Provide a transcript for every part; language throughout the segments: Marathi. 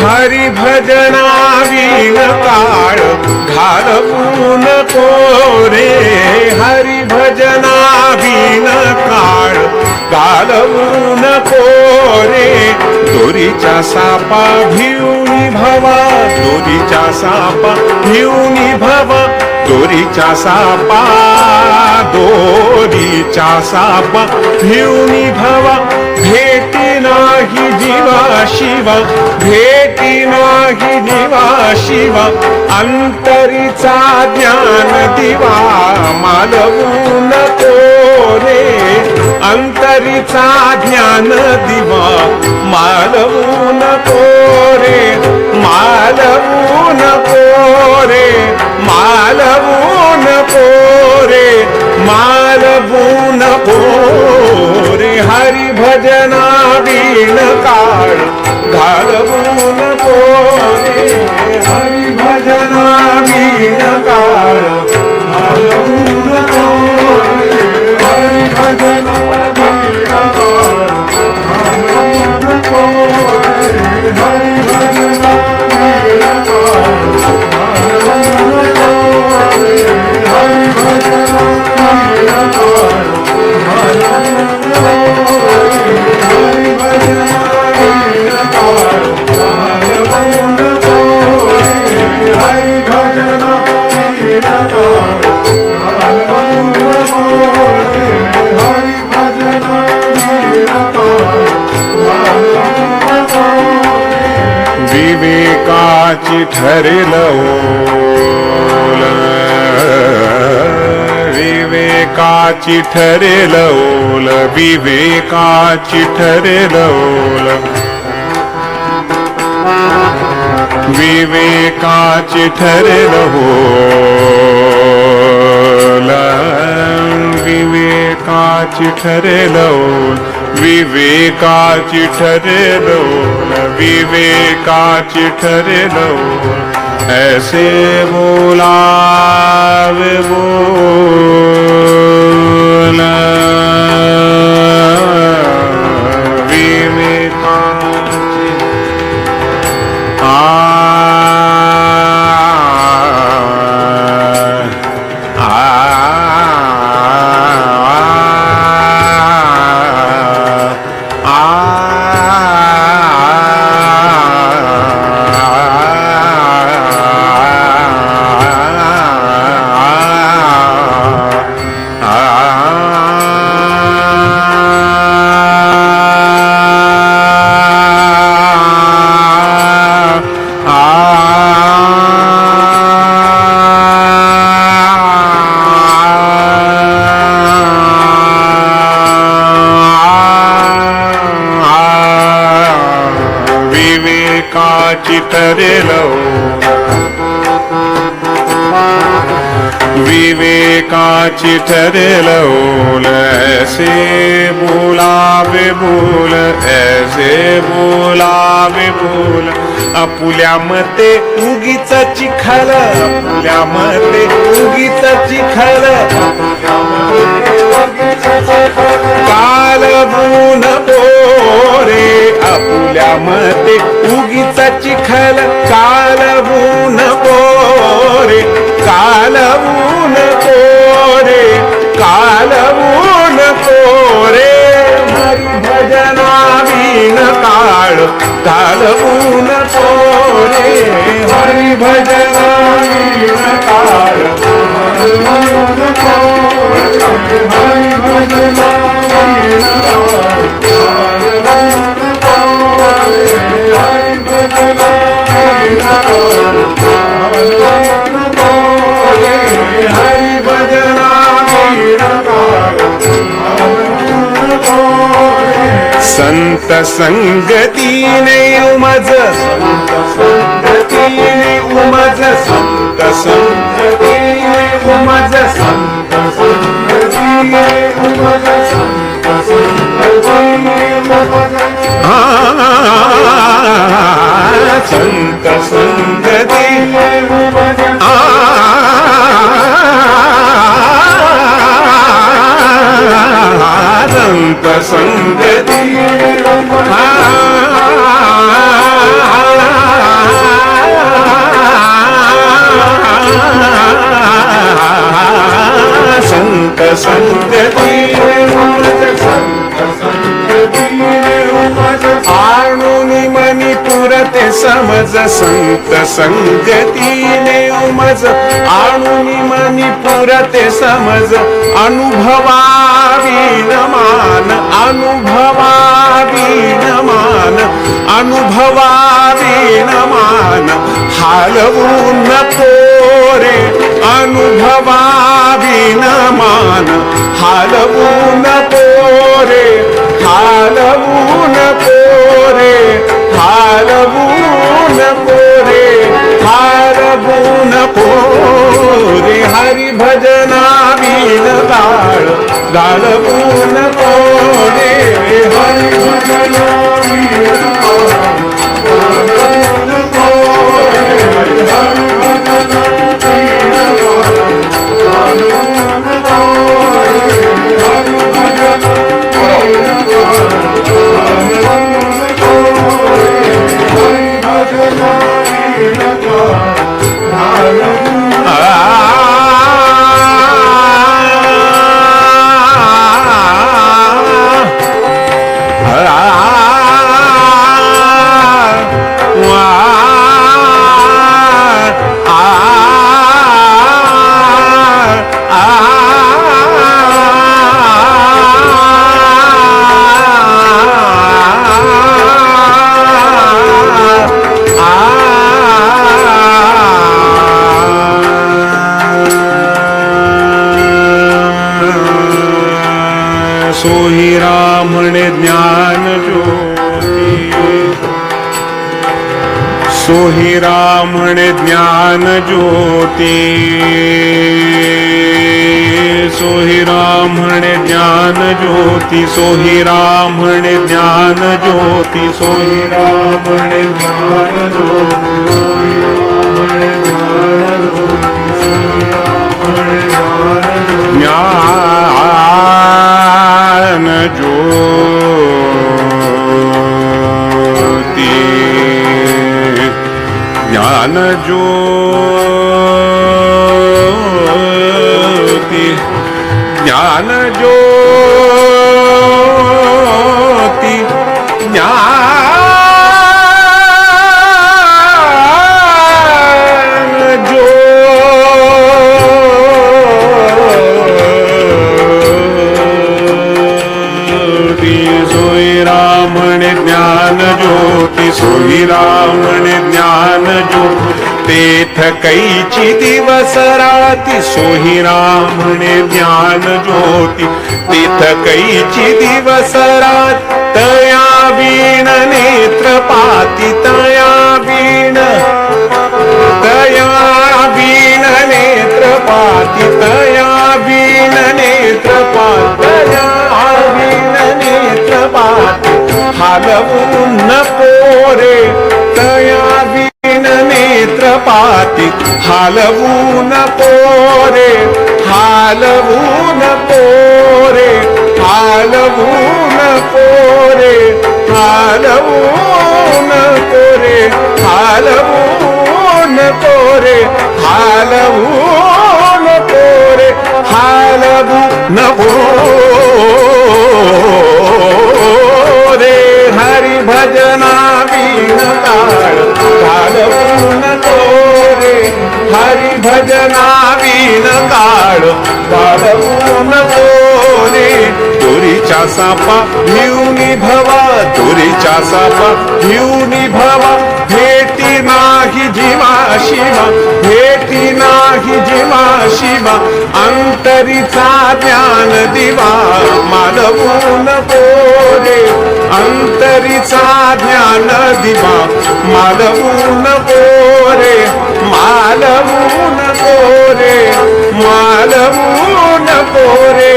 हरी भजना विन काळ घालवून कोरे हरी भजना विन काळ घालवून कोरे दोरीच्या सापा भिवणी भवा दोरीच्या सापा भिवणी भवा. दोरीच्या सापा दोरीच्या सापा भिवणी भवा भेटी नाही दिवा शिवा भेटी नाही दिवा शिवा अंतरीचा ज्ञान दिवा मालवून कोरे अंतरीचा ज्ञान दिवा मालवू कोरे रे मालवू मालवून पोरे मालवून पोरे हरी भजना बीन काळ घालवून पोरे हरी भजना बीन विवेकाची ठरेल विवेकाची ठरेल ओल विवेकाची ठरेल ओल विवेकाची ठरेल ओल विवेकाची ठरेल ओल विवेकाची ठरेलो विवेकाची ठरेलो ऐसे बोला विवेकाची ठरेल ओल ऐसे बोलावे बोल ऐसे बोलावे बोल आपुल्या मते उगीच चिखल आपुल्या मते उगीच चिखल. काल बून बोरे आपुल्या मते उगीच चिखल. काल बून बोरे काल काळ काल बून पोरे हरी भजना बीन काळ काल बून पोरे संत संगतीने उमज संत संगतीने उमज संत संगतीने उमज संत संगतीने उमज संत संगतीने उमज संत संगतीने उमज संत संगती संगतीने उमज आणून मनी पुरते समज. अनुभवावीन मान अनुभवावीन मान अनुभवावीन मान. हालवून रे अनुभवावीन मान. हालवून गाळवून पोरे हरी भजना बीन सोहिरा म्हणे ज्ञान ज्योती। सोही म्हणे ज्ञान ज्योती। सोही म्हणे ज्ञान ज्योती। सोही म्हणे ज्ञान ज्योती। सोही म्हणे ज्ञान ज्योती। ज्ञान ज्योती ज्ञान ज्योती। सोई रामणे ज्ञान जो तेथ कैची दिवस राती सोही रामणे ज्ञान ज्योती तेथ कैची दिवस रात तया वीण नेत्र पाती तया वीण तया वीण नेत्र पाती तया वीण नेत्र पातया वीण नेत्र पाती हलवून पोरे तया बीन नेत्र पाती हलवून पोरे हालवून पोरे हालवून पोरे हालवून पोरे हालवून पोरे हालवून पोरे हालवून पोरे। हरी भजना बीन काळ काल पूर्ण तोरे हरी भजना बीन काळ काल पूर्ण तोरे. तुरीच्या सापा भिवनी भवा तुरीच्या सापा भिवनी भवा. भेटी नाही जीवा शिवा भेटी नाही जीवा शिवा. अंतरीचा ज्ञान दिवा मालवून पोरे अंतरीचा ज्ञान दिवा मालवून कोरे मालवून कोरे मालवून कोरे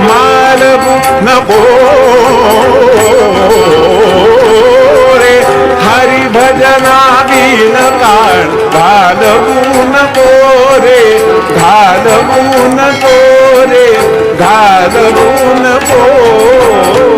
मालवून कोरे. हरी भजना बिन काळ घालवून कोरे घालवून कोरे घालवून कोरे.